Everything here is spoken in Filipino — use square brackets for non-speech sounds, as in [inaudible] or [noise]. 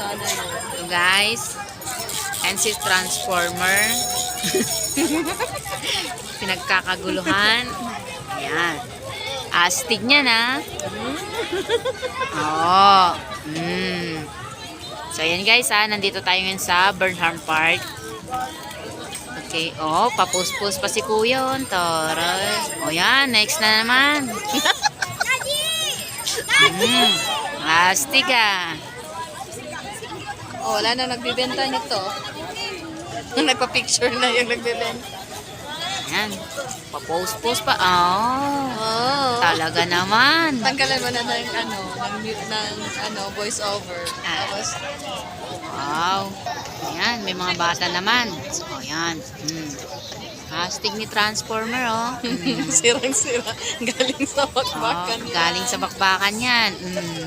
So guys, si Transformer. [laughs] Pinagkakaguluhan. Ayan. Astig niya na. Oo. Mm. So ayan guys ha, nandito tayo ngayon sa Burnham Park. Okay, oh, papus-pus pa si Kuya on. Taray. O yan, next na naman. mm. Astig ah. Oh, wala na nagbibenta nito. [laughs] Nagpa-picture na yung nagbibenta. Ayan. Papost-post pa. Oh. Oh. Talaga naman. [laughs] Tanggalan mo na ng ano, ng, ng ano, voice over. Ah. Tapos, Wow. Ayan, may mga bata naman. O, yan. Mm. Hastig ni Transformer, oh. Mm. [laughs] sirang-sira. Galing sa Oh, bakbakan niya. galing sa bakbakan yan. Mm.